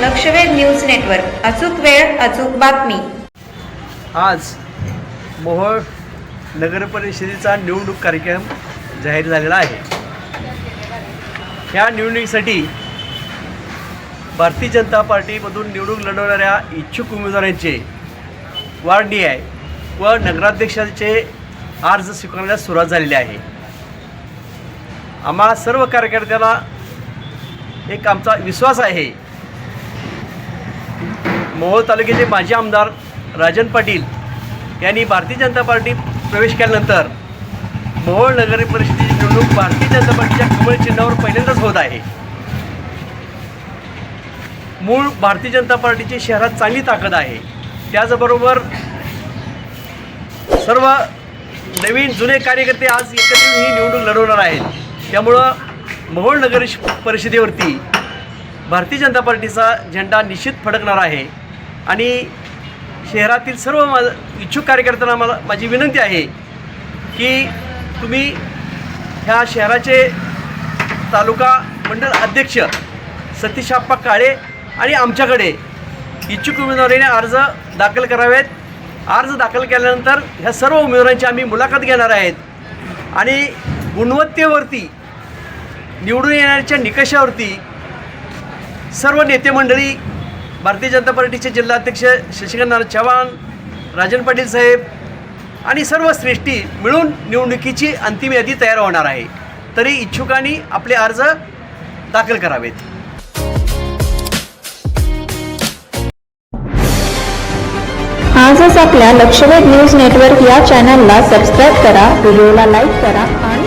लक्षवेध news network. अचूक वेळ अचूक बातमी. आज मोहोळ नगर परिषदेचा निवडणूक कार्यक्रम जाहीर झालेला आहे. ह्या निवडणुकीसाठी भारतीय जनता पार्टीमधून निवडणूक लढवणाऱ्या इच्छुक उमेदवारांचे वाढ आहे व नगराध्यक्षांचे अर्ज स्वीकारण्यास सुरुवात झालेली आहे. आम्हा सर्व कार्यकर्त्यांना एक आमचा विश्वास आहे मोहोळ तालुक्याचे माजी आमदार राजन पाटील यांनी भारतीय जनता पार्टीत प्रवेश केल्यानंतर मोहोळ नगर परिषदेची निवडणूक भारतीय जनता पार्टीच्या कमळ चिन्हावर पहिल्यांदाच होत आहे. मूळ भारतीय जनता पार्टीची शहरात चांगली ताकद आहे. त्याचबरोबर सर्व नवीन जुने कार्यकर्ते आज एकत्रित ही निवडणूक लढवणार आहेत. त्यामुळं मोहोळ नगर परिषदेवरती भारतीय जनता पार्टीचा झेंडा निश्चित फडकणार आहे. आणि शहरातील सर्व मा इच्छुक कार्यकर्त्यांना मला माझी विनंती आहे की तुम्ही ह्या शहराचे तालुका मंडळ अध्यक्ष सतीश आप्पा काळे आणि आमच्याकडे इच्छुक उमेदवारीने अर्ज दाखल करावेत. अर्ज दाखल केल्यानंतर ह्या सर्व उमेदवारांची आम्ही मुलाखत घेणार आहेत आणि गुणवत्तेवरती निवडून येण्याच्या निकषावरती सर्व नेते मंडळी भारतीय जनता पार्टीचे जिल्हाध्यक्ष शशिकांत चव्हाण राजन पाटील साहेब आणि सर्व श्रेष्ठी मिळून निवडणुकीची अंतिम यादी तयार होणार आहे. तरी इच्छुकांनी आपले अर्ज दाखल करावेत. आजच आपल्या लक्षवेध न्यूज नेटवर्क या चॅनलला सबस्क्राईब करा व्हिडिओला लाईक करा आणि